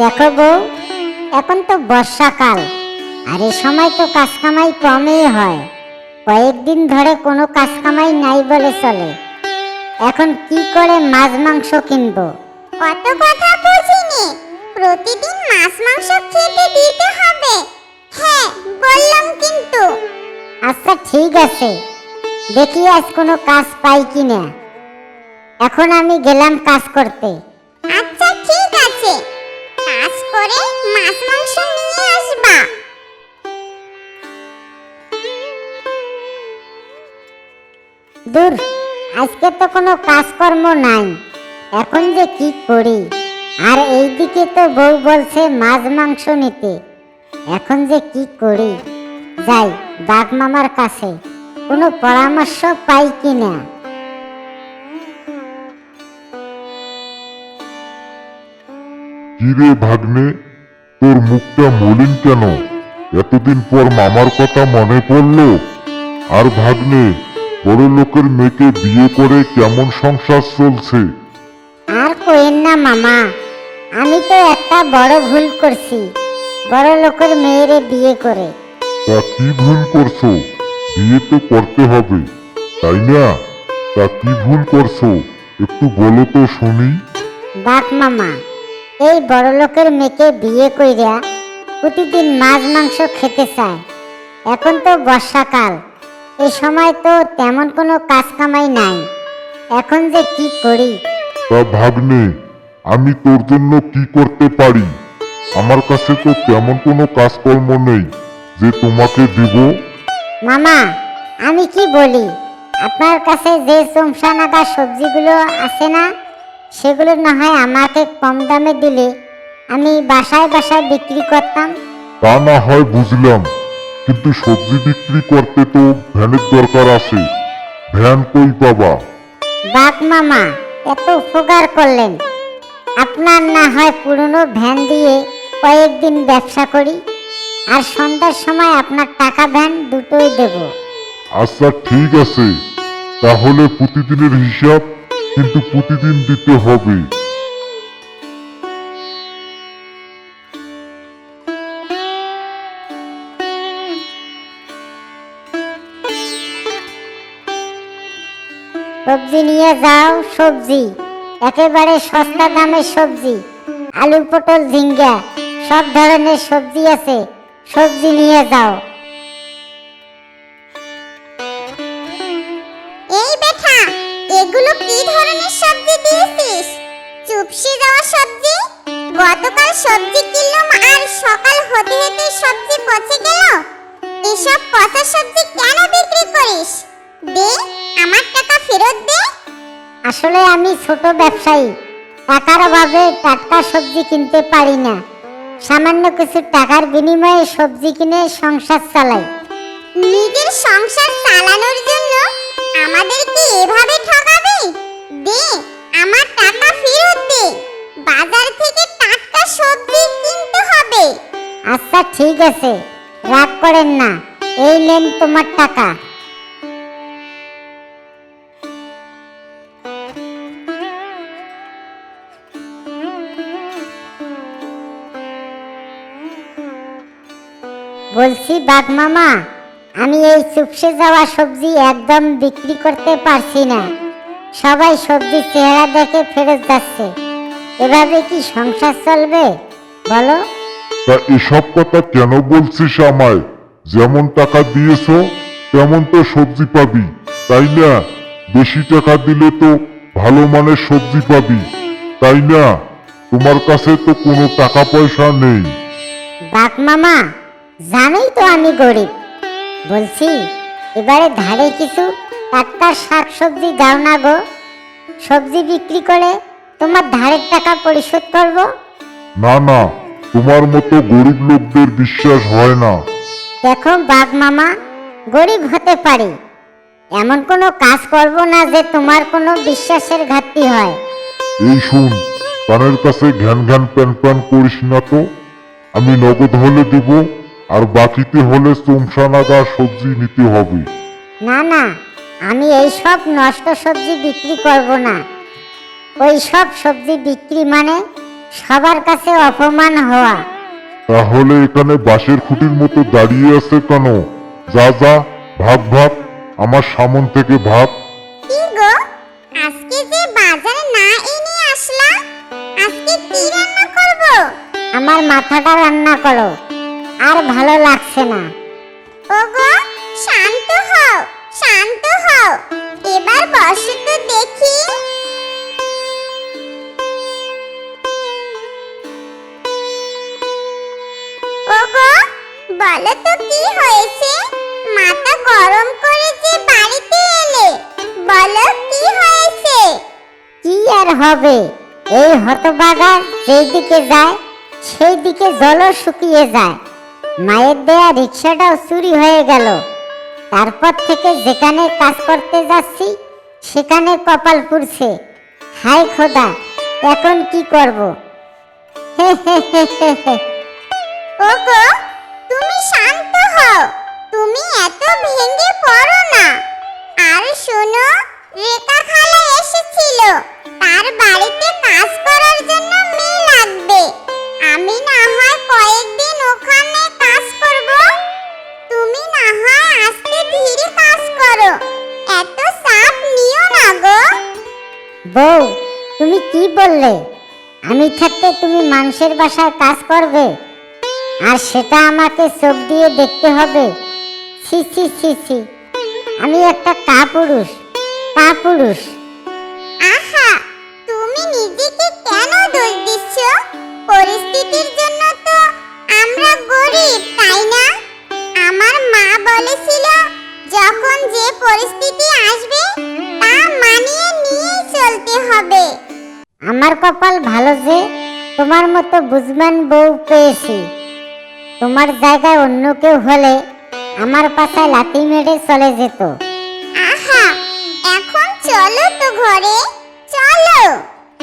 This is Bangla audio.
দেখো বউ এখন তো বর্ষাকাল আর এ সময় তো কাজ কামাই কমই হয়। কয়েকদিন ধরে কোনো কাজ কামাই নাই বলে চলে। এখন কি করে মাছ মাংস কিনবো? কত কথা বুঝিনি। প্রতিদিন মাছ মাংস খেতে দিতে হবে। হ্যাঁ বললাম কিন্তু। আচ্ছা ঠিক আছে। দেখি আজ কোনো কাজ পাই কিনা। এখন আমি গেলাম কাজ করতে। আচ্ছা করে মাছ মাংস নিয়ে আসবা। দূর, আজকে তো কোনো কাজকর্ম নাই। এখন যে কি করি? আর এইদিকে তো বউ বলছে মাছ মাংস নিতে। এখন যে কি করি? যাই, বাঘ মামার কাছে। কোনো পরামর্শ পাই কিনা? কিরে ভাগ্নে তোর মুখটা মলিন কেন? এতদিন পর মামার কথা মনে পড়ল। আর ভাগ্নে বড় লোকের মেয়েকে বিয়ে করে কেমন সংসার চলছে? আর কোয়েন না মামা আমি তো একটা বড় ভুল করছি বড় লোকের মেয়েরে বিয়ে করে। তা কি ভুল করছ? বিয়ে তো করতে হবে তাই না? তা কি ভুল করছ? একটু বলো তো শুনি। বাপ মামা এই বড় লোকের মেয়েকে বিয়ে কইরা প্রতিদিন মাছ মাংস খেতে চায়। এখন তো বর্ষাকাল। এ সময় তো তেমন কোনো কাজ কামাই নাই। এখন যে কি করি? তা ভাগ্নে আমি তোর জন্য কি করতে পারি? আমার কাছে তো তেমন কোনো কাজকর্ম নেই যে তোমাকে দিব। মামা আমি কি বলি? আপনার কাছে যে চমসা নাগা সবজিগুলো আছে না সেগুলো না হয় আমাকে কম দামে দিলে আমি বাসায় বাসায় বিক্রি করতাম। তা না হয় বুঝলাম কিন্তু সবজি বিক্রি করতে তো ভ্যানের দরকার আছে। ভ্যান কই পাবা? বাপ মামা এত উপকার করলেন। আপনার না হয় পুরনো ভ্যান দিয়ে কয়েকদিন ব্যবসা করি আর সন্ধ্যার সময় আপনার টাকা ভ্যান দুটোই দেব। আচ্ছা ঠিক আছে। তাহলে প্রতিদিনের হিসাব কিন্তু প্রতিদিন দিতে হবে। সবজি নিয়ে যাও, সবজি। একেবারে সস্তা দামের সবজি। আলু, পটল, ঝিঙ্গা, সব ধরনের সবজি আছে। সবজি নিয়ে যাও। এগুলো কি ধরনের সবজি দিয়েছিস? চুপসে যাওয়া সবজি? গতকাল সবজি কিনলাম আর সকাল হতে হতে সবজি পচে গেল। এসব পচা সবজি কেন বিক্রি করিস? দে আমার টাকা ফেরত দে। আসলে আমি ছোট ব্যবসায়ী। টাকার অভাবে টাটকা সবজি কিনতে পারি না। সামান্য কিছু টাকার বিনিময়ে সবজি কিনে সংসার চালাই। নিজের সংসার চালানোর জন্য আমাদের কি এভাবে দে, আমার টাকা ফেরত দে। বাজার থেকে টাটকা সবজি কিনতে হবে। আচ্ছা ঠিক আছে। রাগ করেন না, এই নেন তোমার টাকা। বলছি, বাঘ মামা, আমি এই চুপসে যাওয়া সবজি একদম বিক্রি করতে পারছি না। সবাই সবজি চেহারা দেখে ফেরত যাচ্ছে। এভাবে কি সংসার চলবে? বলো। তা এসব কথা কেন বলছিস আমায়? যেমন টাকা দিয়েছ তেমন তো সবজি পাবি তাই না? বেশি টাকা দিলে তো ভালো মানের সবজি পাবি তাই না? তোমার কাছে তো কোনো টাকা পয়সা নেই। বাঘ মামা জানোই তো আমি গরিব। বলছি এবারে ধারে কিছু টাটকা শাক সবজি দাও না গো। সবজি বিক্রি করে তোমার ধারের টাকা পরিশোধ করব? না না তোমার মতো গরিব লোকদের বিশ্বাস হয় না। দেখো বাঘ মামা গরিব হতে পারি। এমন কোনো কাজ করব না যে তোমার কোনো বিশ্বাসের ঘাটতি হয়। এই শুন কানের কাছে ঘ্যান ঘ্যান প্যান প্যান করিস না তো। আমি নগদ হলে দিব আর বাকিতে হলে চমসা নাগা সবজি নিতে হবে। না না আমি এই সব নষ্ট সবজি বিক্রি করব না। ওই সব সবজি বিক্রি মানে সবার কাছে অপমান হওয়া। তাহলে এখানে বাঁশের খুঁটির মতো দাঁড়িয়ে আছে কেন? যা যা ভাগ ভাগ আমার সামন থেকে ভাগ। কি গো? আজকে যে বাজারে না এনে আসলা আজকে কি রান্না করব? আমার মাথাটা রান্না করো আর ভালো লাগছে না। ওগো আর হবে। এই হতবাগা যেই দিকে যায় সেই দিকে জলও শুকিয়ে যায়। মায়ের দেয়া রিক্সাটাও চুরি হয়ে গেল। তারপর থেকে যেখানে কাজ করতে যাচ্ছি, সেখানে কপাল পুড়ছে। হাই খোদা, এখন কি করব? হে হে হে হে হে। ওগো বউ, তুমি কি বললে? আমি থাকতে তুমি মানুষের বাসায় কাজ করবে, আর সেটা আমাকে চোখ দিয়ে দেখতে হবে। ছি ছি ছি ছি। কা পুরুষ কাপুরুষ কাপুরুষ। আহা, তুমি নিজেকে কেন দোষ দিচ্ছ? পরিস্থিতির জন্য তোমার মতো বুঝমান বউ পেয়েছি। তোমার জায়গায় অন্য কেউ হলে আমার পাশায় লাথি মেরে চলে যেত। আহা, এখন চলো তো ঘরে। চলো।